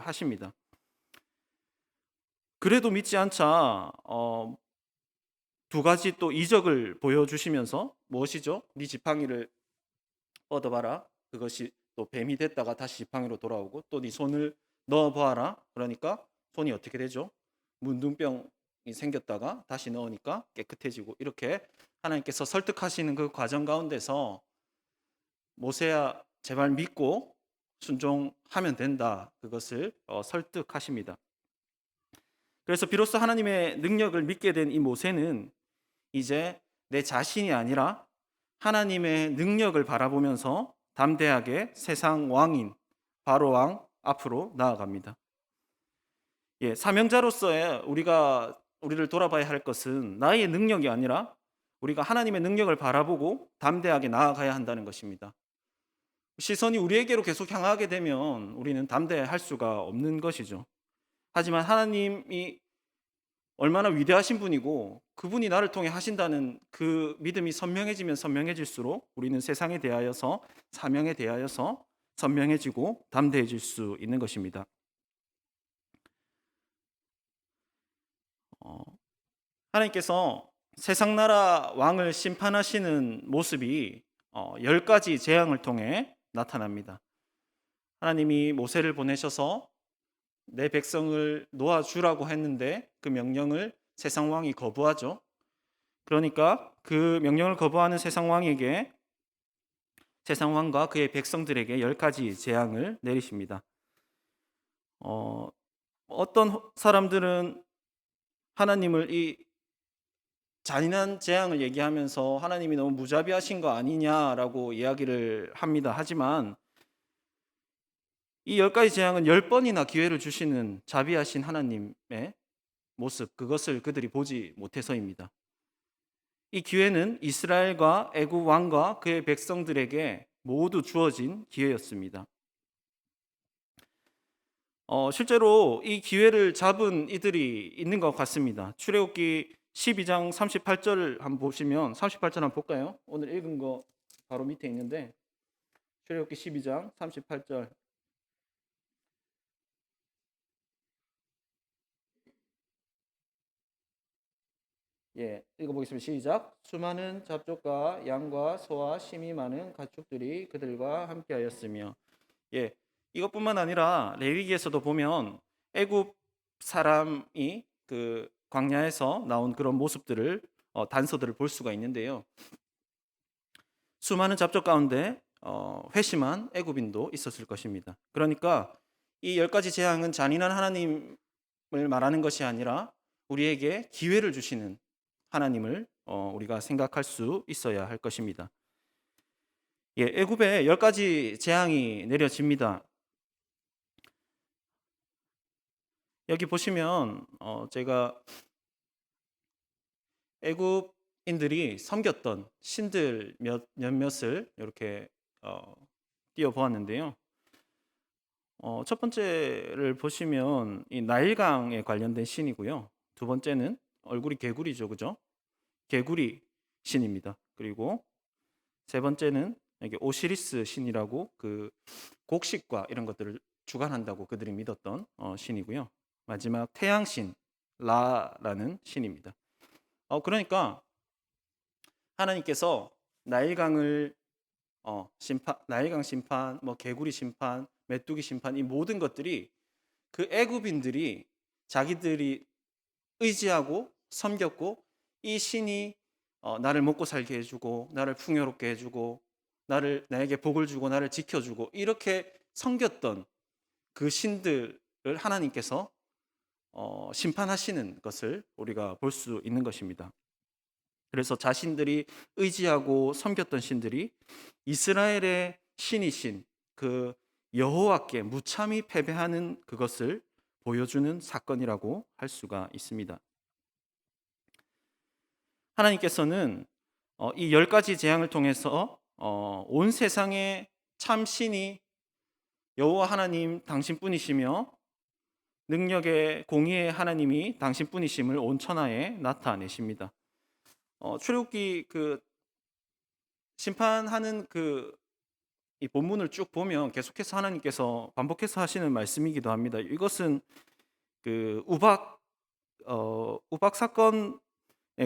하십니다. 그래도 믿지 않자 어, 두 가지 또 이적을 보여주시면서 무엇이죠? 네 지팡이를 뻗어봐라. 그것이 또 뱀이 됐다가 다시 지팡이로 돌아오고 또 네 손을 넣어보아라. 그러니까 손이 어떻게 되죠? 문둥병이 생겼다가 다시 넣으니까 깨끗해지고 이렇게 하나님께서 설득하시는 그 과정 가운데서 모세야 제발 믿고 순종하면 된다. 그것을 어, 설득하십니다. 그래서 비로소 하나님의 능력을 믿게 된 이 모세는 이제 내 자신이 아니라 하나님의 능력을 바라보면서 담대하게 세상 왕인 바로 왕 앞으로 나아갑니다. 예, 사명자로서의 우리가 우리를 돌아봐야 할 것은 나의 능력이 아니라 우리가 하나님의 능력을 바라보고 담대하게 나아가야 한다는 것입니다. 시선이 우리에게로 계속 향하게 되면 우리는 담대할 수가 없는 것이죠. 하지만 하나님이 얼마나 위대하신 분이고 그분이 나를 통해 하신다는 그 믿음이 선명해지면 선명해질수록 우리는 세상에 대하여서 사명에 대하여서 선명해지고 담대해질 수 있는 것입니다. 어, 하나님께서 세상 나라 왕을 심판하시는 모습이 어, 열 가지 재앙을 통해 나타납니다. 하나님이 모세를 보내셔서 내 백성을 놓아주라고 했는데 그 명령을 세상 왕이 거부하죠. 그러니까 그 명령을 거부하는 세상 왕에게 세상 왕과 그의 백성들에게 열 가지 재앙을 내리십니다. 어, 어떤 사람들은 하나님을 이 잔인한 재앙을 얘기하면서 하나님이 너무 무자비하신 거 아니냐라고 이야기를 합니다. 하지만 이 열 가지 재앙은 열 번이나 기회를 주시는 자비하신 하나님의 모습, 그것을 그들이 보지 못해서입니다. 이 기회는 이스라엘과 애굽 왕과 그의 백성들에게 모두 주어진 기회였습니다. 어, 실제로 이 기회를 잡은 이들이 있는 것 같습니다. 출애굽기 12장 38절을 한번 보시면 38절 한번 볼까요? 오늘 읽은 거 바로 밑에 있는데 출애굽기 12장 38절 예, 읽어보겠습니다. 시작. 수많은 잡족과 양과 소와 심이 많은 가축들이 그들과 함께하였으며, 예, 이것뿐만 아니라 레위기에서도 보면 애굽 사람이 그 광야에서 나온 그런 모습들을 어, 단서들을 볼 수가 있는데요. 수많은 잡족 가운데 어, 회심한 애굽인도 있었을 것입니다. 그러니까 이 열 가지 재앙은 잔인한 하나님을 말하는 것이 아니라 우리에게 기회를 주시는 하나님을 어, 우리가 생각할 수 있어야 할 것입니다. 예, 애굽에 열 가지 재앙이 내려집니다. 여기 보시면 어, 제가 애굽인들이 섬겼던 신들 몇, 몇몇을 이렇게 어, 띄워 보았는데요. 어, 첫 번째를 보시면 이 나일강에 관련된 신이고요. 두 번째는 얼굴이 개구리죠, 그죠? 개구리 신입니다. 그리고 세 번째는 이게 오시리스 신이라고 그 곡식과 이런 것들을 주관한다고 그들이 믿었던 어, 신이고요. 마지막 태양신 라라는 신입니다. 어, 그러니까 하나님께서 나일강을 어, 심판, 나일강 심판, 뭐 개구리 심판, 메뚜기 심판 이 모든 것들이 그 애굽인들이 자기들이 의지하고 섬겼고 이 신이 어, 나를 먹고 살게 해주고 나를 풍요롭게 해주고 나를 나에게 복을 주고 나를 지켜주고 이렇게 섬겼던 그 신들을 하나님께서 어, 심판하시는 것을 우리가 볼 수 있는 것입니다. 그래서 자신들이 의지하고 섬겼던 신들이 이스라엘의 신이신 그 여호와께 무참히 패배하는 그것을 보여주는 사건이라고 할 수가 있습니다. 하나님께서는 어, 이열 가지 재앙을 통해서 어, 온 세상의 참 신이 여호와 하나님 당신뿐이시며 능력의 공의의 하나님이 당신뿐이심을 온 천하에 나타내십니다. 어, 출애굽기 그 심판하는 그 이 본문을 쭉 보면 계속해서 하나님께서 반복해서 하시는 말씀이기도 합니다. 이것은 그 우박 어, 우박 사건에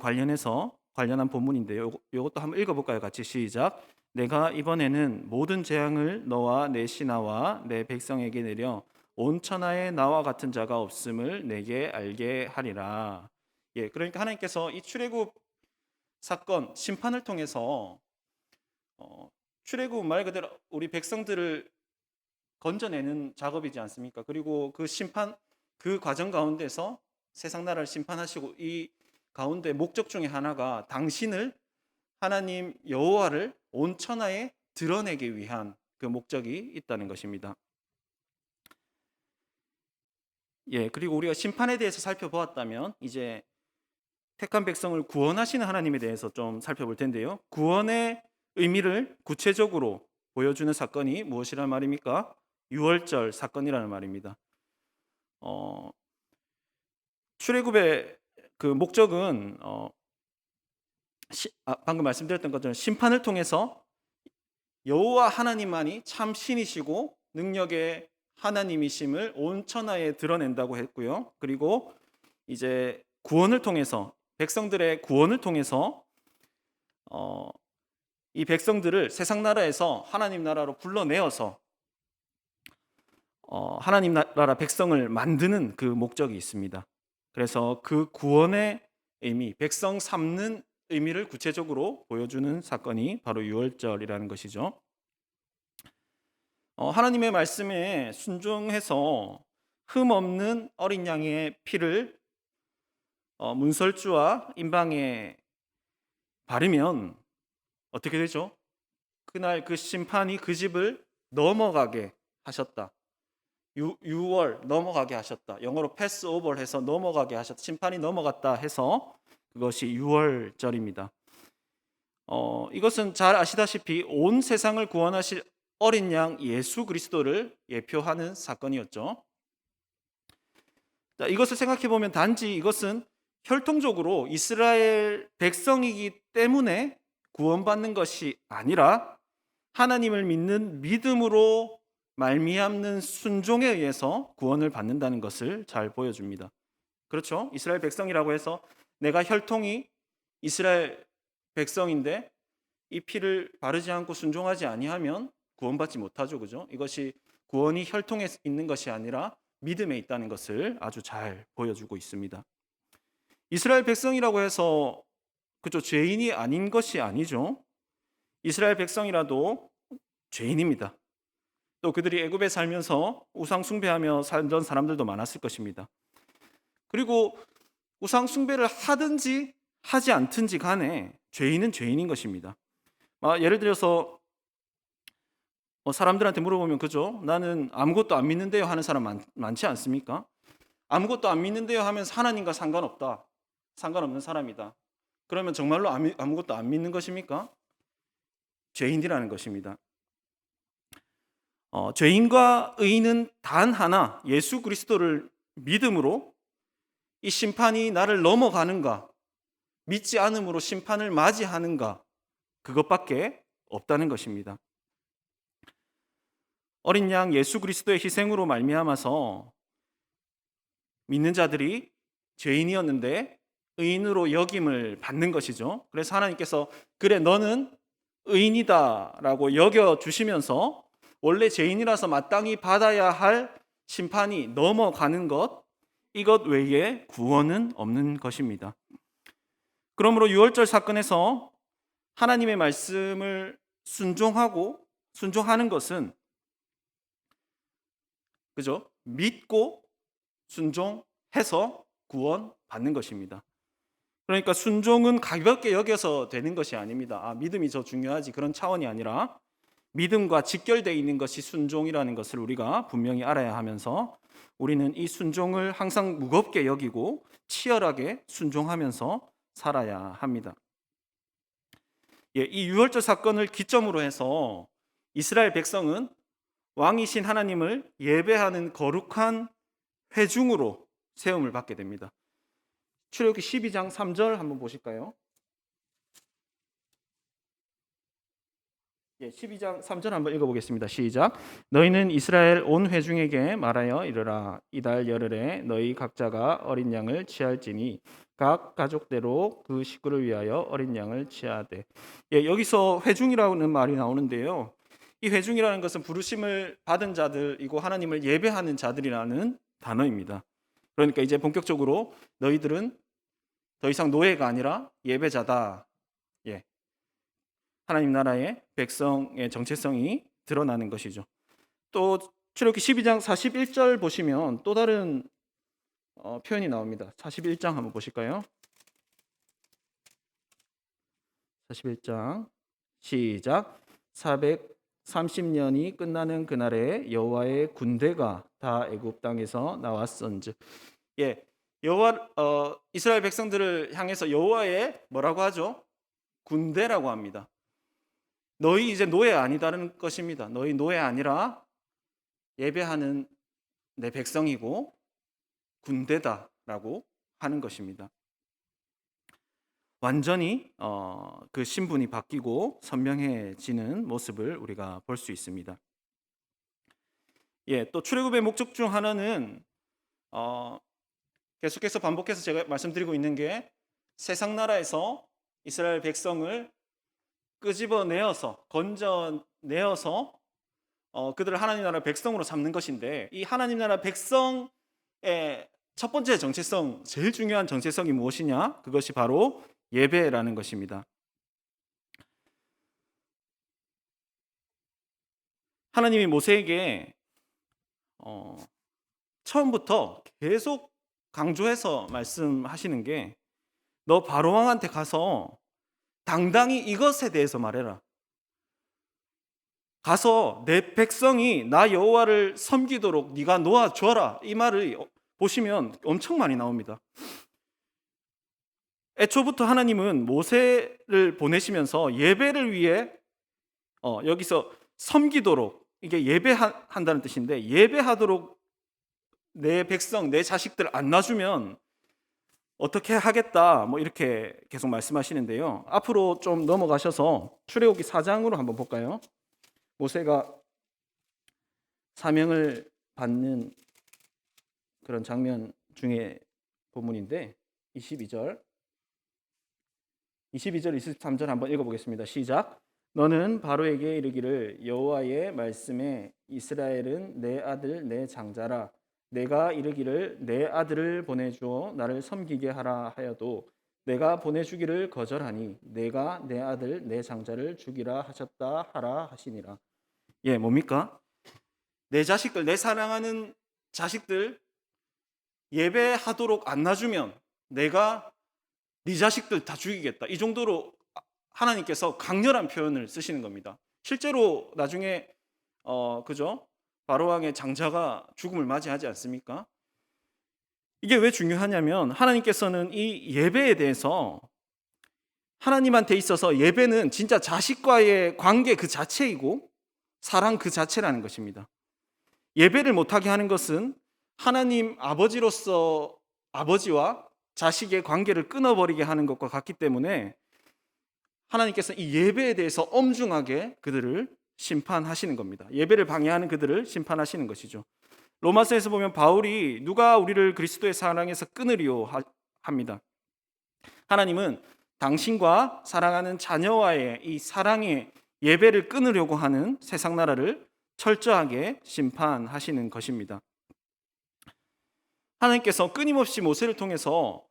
관련해서 관련한 본문인데요. 요것도 한번 읽어볼까요? 같이 시작. 내가 이번에는 모든 재앙을 너와 내 신하와 내 백성에게 내려 온 천하에 나와 같은 자가 없음을 내게 알게 하리라. 예, 그러니까 하나님께서 이 출애굽 사건 심판을 통해서 어, 출애굽 말 그대로 우리 백성들을 건져내는 작업이지 않습니까? 그리고 그 심판 그 과정 가운데서 세상 나라를 심판하시고 이 가운데 목적 중에 하나가 당신을 하나님 여호와를 온 천하에 드러내기 위한 그 목적이 있다는 것입니다. 예, 그리고 우리가 심판에 대해서 살펴보았다면 이제 택한 백성을 구원하시는 하나님에 대해서 좀 살펴볼 텐데요. 구원의 의미를 구체적으로 보여주는 사건이 무엇이란 말입니까? 유월절 사건이라는 말입니다. 어, 출애굽의 그 목적은 어, 시, 아, 방금 말씀드렸던 것처럼 심판을 통해서 여호와 하나님만이 참 신이시고 능력의 하나님이심을 온 천하에 드러낸다고 했고요. 그리고 이제 구원을 통해서 백성들의 구원을 통해서 어, 이 백성들을 세상 나라에서 하나님 나라로 불러내어서 어, 하나님 나라 백성을 만드는 그 목적이 있습니다. 그래서 그 구원의 의미, 백성 삼는 의미를 구체적으로 보여주는 사건이 바로 유월절이라는 것이죠. 어, 하나님의 말씀에 순종해서 흠 없는 어린 양의 피를 어, 문설주와 임방에 바르면 어떻게 되죠? 그날 그 심판이 그 집을 넘어가게 하셨다. 유, 6월 넘어가게 하셨다. 영어로 패스 오버를 해서 넘어가게 하셨다. 심판이 넘어갔다 해서 그것이 6월절입니다. 어, 이것은 잘 아시다시피 온 세상을 구원하실 어린 양 예수 그리스도를 예표하는 사건이었죠. 자, 이것을 생각해 보면 단지 이것은 혈통적으로 이스라엘 백성이기 때문에 구원받는 것이 아니라 하나님을 믿는 믿음으로 말미암는 순종에 의해서 구원을 받는다는 것을 잘 보여줍니다. 그렇죠? 이스라엘 백성이라고 해서 내가 혈통이 이스라엘 백성인데 이 피를 바르지 않고 순종하지 아니하면 구원받지 못하죠. 그죠? 이것이 구원이 혈통에 있는 것이 아니라 믿음에 있다는 것을 아주 잘 보여주고 있습니다. 이스라엘 백성이라고 해서 그죠? 죄인이 아닌 것이 아니죠. 이스라엘 백성이라도 죄인입니다. 또 그들이 애굽에 살면서 우상 숭배하며 살던 사람들도 많았을 것입니다. 그리고 우상 숭배를 하든지 하지 않든지 간에 죄인은 죄인인 것입니다. 아, 예를 들어서 뭐 사람들한테 물어보면 그죠? 나는 아무것도 안 믿는데요 하는 사람 많, 많지 않습니까? 아무것도 안 믿는데요 하면 하나님과 상관없다. 상관없는 사람이다. 그러면 정말로 아무것도 안 믿는 것입니까? 죄인이라는 것입니다. 어, 죄인과 의인은 단 하나 예수 그리스도를 믿음으로 이 심판이 나를 넘어가는가 믿지 않음으로 심판을 맞이하는가 그것밖에 없다는 것입니다. 어린 양 예수 그리스도의 희생으로 말미암아서 믿는 자들이 죄인이었는데 의인으로 여김을 받는 것이죠. 그래서 하나님께서 그래 너는 의인이다라고 여겨 주시면서 원래 죄인이라서 마땅히 받아야 할 심판이 넘어가는 것 이것 외에 구원은 없는 것입니다. 그러므로 유월절 사건에서 하나님의 말씀을 순종하고 순종하는 것은 그죠? 믿고 순종해서 구원 받는 것입니다. 그러니까 순종은 가볍게 여겨서 되는 것이 아닙니다. 아, 믿음이 저 중요하지 그런 차원이 아니라 믿음과 직결되어 있는 것이 순종이라는 것을 우리가 분명히 알아야 하면서 우리는 이 순종을 항상 무겁게 여기고 치열하게 순종하면서 살아야 합니다. 예, 이 유월절 사건을 기점으로 해서 이스라엘 백성은 왕이신 하나님을 예배하는 거룩한 회중으로 세움을 받게 됩니다. 출애굽기 12장 3절 한번 보실까요? 예, 12장 3절 한번 읽어보겠습니다. 시작. 너희는 이스라엘 온 회중에게 말하여 이르라. 이달 열흘에 너희 각자가 어린 양을 취할지니 각 가족대로 그 식구를 위하여 어린 양을 취하되. 예, 여기서 회중이라는 말이 나오는데요. 이 회중이라는 것은 부르심을 받은 자들이고 하나님을 예배하는 자들이라는 단어입니다. 그러니까 이제 본격적으로 너희들은 더 이상 노예가 아니라 예배자다. 예. 하나님 나라의 백성의 정체성이 드러나는 것이죠. 또 출애굽기 12장 41절 보시면 또 다른 어, 표현이 나옵니다. 41장 한번 보실까요? 41장 시작 430년이 끝나는 그날에 여호와의 군대가 다 애굽 땅에서 나왔은즉 예 여호와 어, 이스라엘 백성들을 향해서 여호와의 뭐라고 하죠? 군대라고 합니다. 너희 이제 노예 아니다는 것입니다. 너희 노예 아니라 예배하는 내 백성이고 군대다라고 하는 것입니다. 완전히 어, 그 신분이 바뀌고 선명해지는 모습을 우리가 볼 수 있습니다. 예, 또 출애굽의 목적 중 하나는 어, 계속해서 반복해서 제가 말씀드리고 있는 게 세상 나라에서 이스라엘 백성을 끄집어내어서 건져내어서 어, 그들을 하나님 나라 백성으로 삼는 것인데 이 하나님 나라 백성의 첫 번째 정체성, 제일 중요한 정체성이 무엇이냐? 그것이 바로 예배라는 것입니다. 하나님이 모세에게 어, 처음부터 계속 강조해서 말씀하시는 게 너 바로 왕한테 가서 당당히 이것에 대해서 말해라. 가서 내 백성이 나 여호와를 섬기도록 네가 놓아 줘라. 이 말을 보시면 엄청 많이 나옵니다. 애초부터 하나님은 모세를 보내시면서 예배를 위해 어, 여기서 섬기도록 이게 예배한다는 뜻인데 예배하도록 내 백성, 내 자식들 안 놔주면 어떻게 하겠다 뭐 이렇게 계속 말씀하시는데요. 앞으로 좀 넘어가셔서 출애굽기 4장으로 한번 볼까요? 모세가 사명을 받는 그런 장면 중에 본문인데 22절 22절 23절 한번 읽어보겠습니다. 시작. 너는 바로에게 이르기를 여호와의 말씀에 이스라엘은 내 아들 내 장자라 내가 이르기를 내 아들을 보내주어 나를 섬기게 하라 하여도 내가 보내주기를 거절하니 내가 내 아들 내 장자를 죽이라 하셨다 하라 하시니라. 예, 뭡니까? 내 자식들, 내 사랑하는 자식들 예배하도록 안 놔주면 내가 네 자식들 다 죽이겠다. 이 정도로 하나님께서 강렬한 표현을 쓰시는 겁니다. 실제로 나중에 어 그죠? 바로 왕의 장자가 죽음을 맞이하지 않습니까? 이게 왜 중요하냐면 하나님께서는 이 예배에 대해서 하나님한테 있어서 예배는 진짜 자식과의 관계 그 자체이고 사랑 그 자체라는 것입니다. 예배를 못하게 하는 것은 하나님 아버지로서 아버지와 자식의 관계를 끊어버리게 하는 것과 같기 때문에 하나님께서 이 예배에 대해서 엄중하게 그들을 심판하시는 겁니다. 예배를 방해하는 그들을 심판하시는 것이죠. 로마서에서 보면 바울이 누가 우리를 그리스도의 사랑에서 끊으리요 합니다. 하나님은 당신과 사랑하는 자녀와의 이 사랑의 예배를 끊으려고 하는 세상 나라를 철저하게 심판하시는 것입니다. 하나님께서 끊임없이 모세를 통해서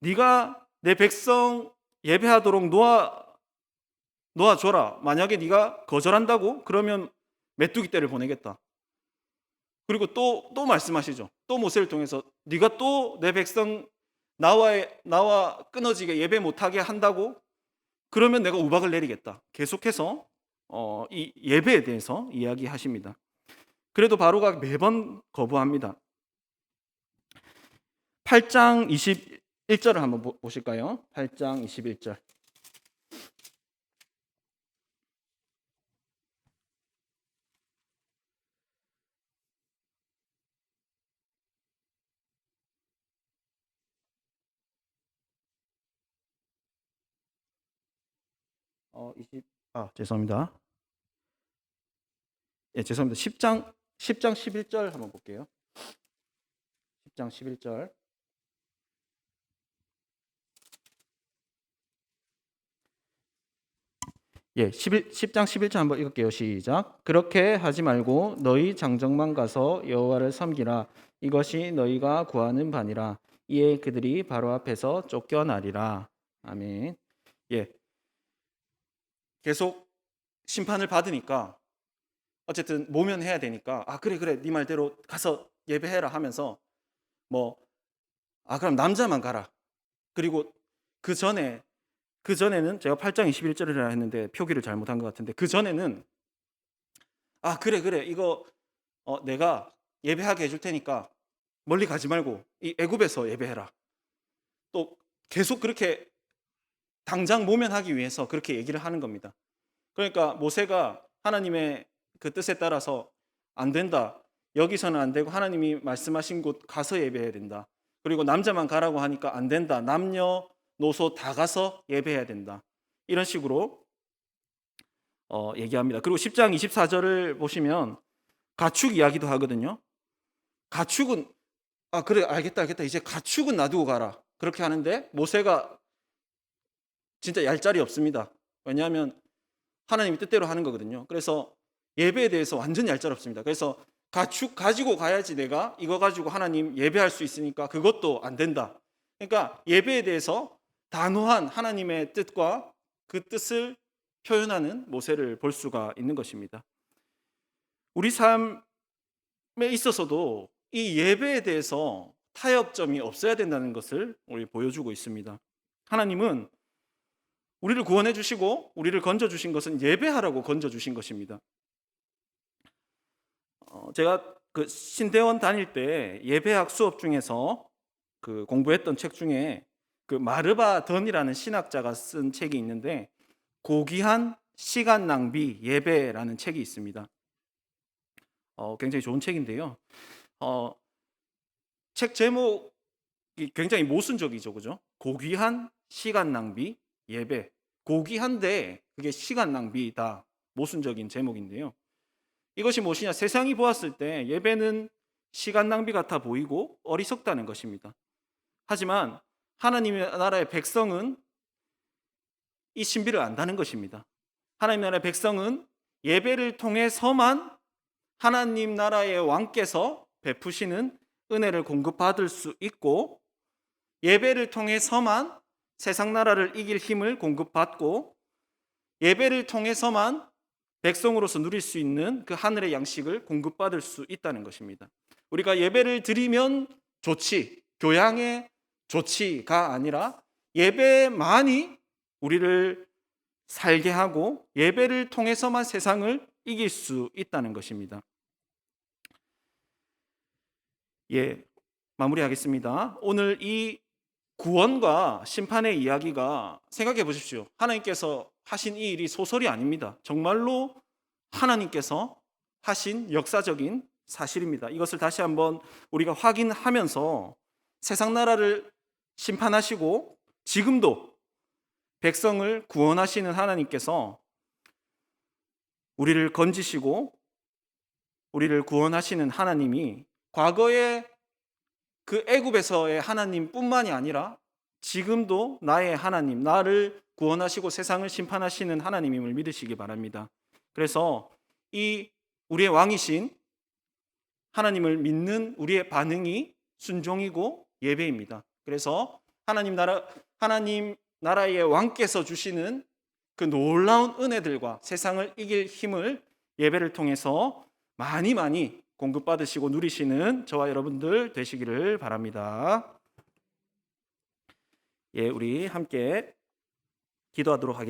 네가 내 백성 예배하도록 놓아 놓아 줘라. 만약에 네가 거절한다고 그러면 메뚜기 떼를 보내겠다. 그리고 또또 말씀하시죠. 또 모세를 통해서 네가 또 내 백성 나와의 나와 끊어지게 예배 못하게 한다고 그러면 내가 우박을 내리겠다. 계속해서 어, 이 예배에 대해서 이야기하십니다. 그래도 바로가 매번 거부합니다. 8장 21절을 한번 보실까요? 8장 21절. 어, 20, 아, 죄송합니다. 예, 죄송합니다. 10장 10장 11절 한번 볼게요. 10장 11절. 예, 11, 10장 11절 한번 읽을게요. 시작. 그렇게 하지 말고 너희 장정만 가서 여호와를 섬기라. 이것이 너희가 구하는 바니라. 이에 그들이 바로 앞에서 쫓겨나리라. 아멘. 예. 계속 심판을 받으니까 어쨌든 모면해야 되니까 아 그래 그래 네 말대로 가서 예배해라 하면서 뭐 아 그럼 남자만 가라. 그리고 그 전에 그 전에는 제가 8장 21절이라 했는데 표기를 잘못한 것 같은데 그 전에는 아 그래 그래 이거 어, 내가 예배하게 해줄 테니까 멀리 가지 말고 이 애굽에서 예배해라. 또 계속 그렇게 당장 모면하기 위해서 그렇게 얘기를 하는 겁니다. 그러니까 모세가 하나님의 그 뜻에 따라서 안 된다. 여기서는 안 되고 하나님이 말씀하신 곳 가서 예배해야 된다. 그리고 남자만 가라고 하니까 안 된다. 남녀 노소 다 가서 예배해야 된다. 이런 식으로 어, 얘기합니다. 그리고 10장 24절을 보시면 가축 이야기도 하거든요. 가축은 아 그래 알겠다 알겠다 이제 가축은 놔두고 가라 그렇게 하는데 모세가 진짜 얄짤이 없습니다. 왜냐하면 하나님이 뜻대로 하는 거거든요. 그래서 예배에 대해서 완전 얄짤 없습니다. 그래서 가축 가지고 가야지 내가 이거 가지고 하나님 예배할 수 있으니까 그것도 안 된다. 그러니까 예배에 대해서 단호한 하나님의 뜻과 그 뜻을 표현하는 모세를 볼 수가 있는 것입니다. 우리 삶에 있어서도 이 예배에 대해서 타협점이 없어야 된다는 것을 우리 보여주고 있습니다. 하나님은 우리를 구원해 주시고 우리를 건져 주신 것은 예배하라고 건져 주신 것입니다. 어, 제가 그 신대원 다닐 때 예배학 수업 중에서 그 공부했던 책 중에 그 마르바 던이라는 신학자가 쓴 책이 있는데 고귀한 시간 낭비 예배라는 책이 있습니다. 어, 굉장히 좋은 책인데요. 어, 책 제목이 굉장히 모순적이죠, 그죠? 고귀한 시간 낭비 예배. 고귀한데 그게 시간 낭비다. 모순적인 제목인데요. 이것이 무엇이냐? 세상이 보았을 때 예배는 시간 낭비 같아 보이고 어리석다는 것입니다. 하지만 하나님의 나라의 백성은 이 신비를 안다는 것입니다. 하나님 나라의 백성은 예배를 통해서만 하나님 나라의 왕께서 베푸시는 은혜를 공급받을 수 있고 예배를 통해서만 세상 나라를 이길 힘을 공급받고 예배를 통해서만 백성으로서 누릴 수 있는 그 하늘의 양식을 공급받을 수 있다는 것입니다. 우리가 예배를 드리면 좋지, 교양에 좋지가 아니라 예배만이 우리를 살게 하고 예배를 통해서만 세상을 이길 수 있다는 것입니다. 예, 마무리하겠습니다. 오늘 이 구원과 심판의 이야기가 생각해 보십시오. 하나님께서 하신 이 일이 소설이 아닙니다. 정말로 하나님께서 하신 역사적인 사실입니다. 이것을 다시 한번 우리가 확인하면서 세상 나라를 심판하시고 지금도 백성을 구원하시는 하나님께서 우리를 건지시고 우리를 구원하시는 하나님이 과거에 그 애굽에서의 하나님뿐만이 아니라 지금도 나의 하나님, 나를 구원하시고 세상을 심판하시는 하나님임을 믿으시기 바랍니다. 그래서 이 우리의 왕이신 하나님을 믿는 우리의 반응이 순종이고 예배입니다. 그래서 하나님 나라 하나님 나라의 왕께서 주시는 그 놀라운 은혜들과 세상을 이길 힘을 예배를 통해서 많이 많이 공급받으시고 누리시는 저와 여러분들 되시기를 바랍니다. 예, 우리 함께 기도하도록 하겠습니다.